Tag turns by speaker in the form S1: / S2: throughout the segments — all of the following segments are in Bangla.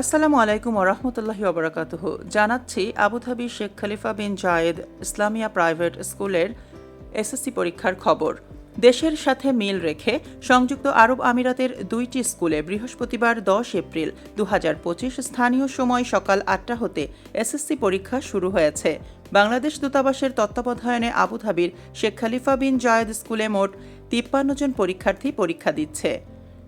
S1: আসসালামু আলাইকুম ওরহমতুল্লাহি ওবরাকাতুহ। জানাচ্ছি Abu Dhabi Sheikh Khalifa bin Zayed Islamia private স্কুলের এসএসসি পরীক্ষার খবর। দেশের সাথে মিল রেখে সংযুক্ত আরব আমিরাতের দুইটি স্কুলে বৃহস্পতিবার দশ এপ্রিল দু হাজার পঁচিশ স্থানীয় সময় সকাল আটটা হতে এসএসসি পরীক্ষা শুরু হয়েছে। বাংলাদেশ দূতাবাসের তত্ত্বাবধানে আবুধাবির শেখ খলিফা বিন জায়েদ স্কুলে মোট তিপ্পান্ন জন পরীক্ষার্থী পরীক্ষা দিচ্ছে।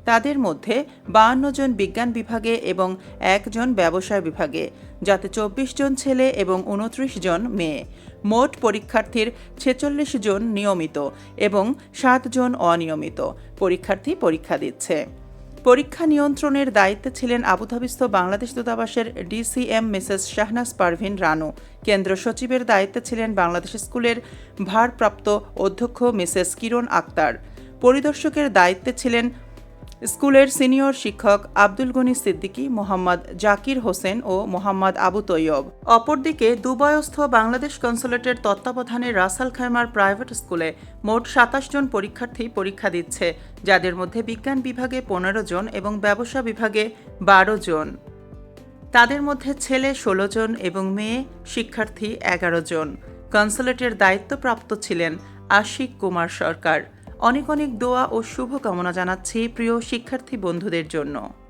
S1: তাদের মধ্যে বাহান্ন জন বিজ্ঞান বিভাগে এবং একজন ব্যবসায় বিভাগে, যাতে চব্বিশ জন ছেলে এবং উনত্রিশ জন মেয়ে। মোট পরীক্ষার্থীর ছেচল্লিশ জন নিয়মিত এবং সাত জন অনিয়মিত পরীক্ষার্থী পরীক্ষা দিচ্ছে। পরীক্ষা নিয়ন্ত্রণের দায়িত্বে ছিলেন আবুধাবিস্থ বাংলাদেশ দূতাবাসের ডিসিএম মিসেস শাহনাজ পারভিন রানু। কেন্দ্র সচিবের দায়িত্বে ছিলেন বাংলাদেশ স্কুলের ভারপ্রাপ্ত অধ্যক্ষ মিসেস কিরণ আক্তার। পরিদর্শকের দায়িত্বে ছিলেন স্কুলের সিনিয়র শিক্ষক আব্দুল গনি সিদ্দিকী, মোহাম্মদ জাকির হোসেন ও মোহাম্মদ আবু তৈয়ব। অপরদিকে দুবয়স্থ বাংলাদেশ কনসুলেটের তত্ত্বাবধানে রাসাল খাইমার প্রাইভেট স্কুলে মোট সাতাশ জন পরীক্ষার্থী পরীক্ষা দিচ্ছে, যাদের মধ্যে বিজ্ঞান বিভাগে পনেরো জন এবং ব্যবসা বিভাগে বারো জন। তাদের মধ্যে ছেলে ষোলো জন এবং মেয়ে শিক্ষার্থী এগারো জন। কনসুলেটের দায়িত্বপ্রাপ্ত ছিলেন আশিক কুমার সরকার। অনেক অনেক দোয়া ও শুভকামনা জানাচ্ছি প্রিয় শিক্ষার্থী বন্ধুদের জন্য।